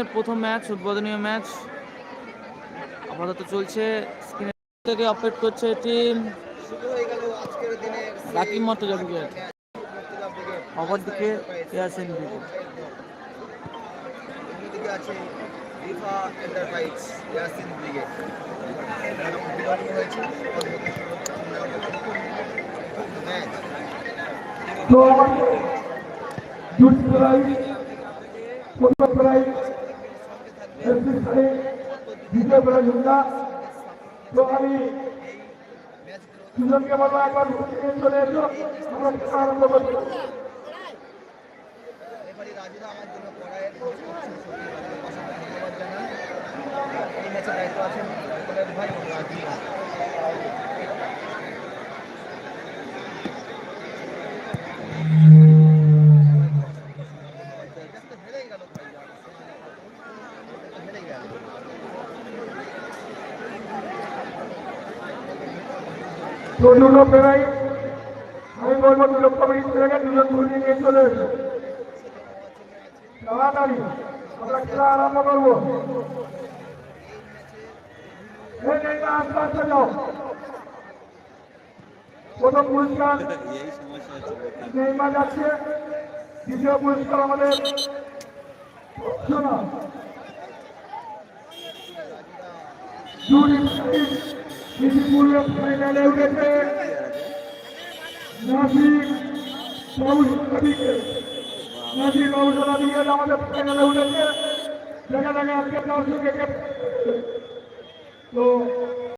এর প্রথম match উদ্বোধনীয় match. আপাতত চলছে স্ক্রিনে থেকে অপারেট করছে টিম। রাকিব মর্তজা ব্রিগেড অপরদিকে এয়ারসেন ব্রিগেড আছে Rifa enterprise Yasin brigade match S P prize দ্বিতীয় হুন্ডা তো আমি দুজনকে বলব একবার চলে এসো। আমরা আরম্ভ করছি। রেফারি রাজুদা দুটো প্রাইজ আমি বলব দুটো কমিটি থেকে দুজন ঘুরিয়ে নিয়ে চলে এসো তাড়াতাড়ি, আমরা খেলা আরম্ভ করব। আস্তে আস্তে যাও। প্রথম পুরস্কার নেইমা যাচ্ছে, দ্বিতীয় আমাদের জুরি পূর্বে ফাইনালে উঠেছে। নাসিক বাবুসোনা বিকেল নাসিক বাবুসোনা বিকেল আমাদের ফাইনালে উঠেছে। দেখা দেখা আজকে দর্শক তো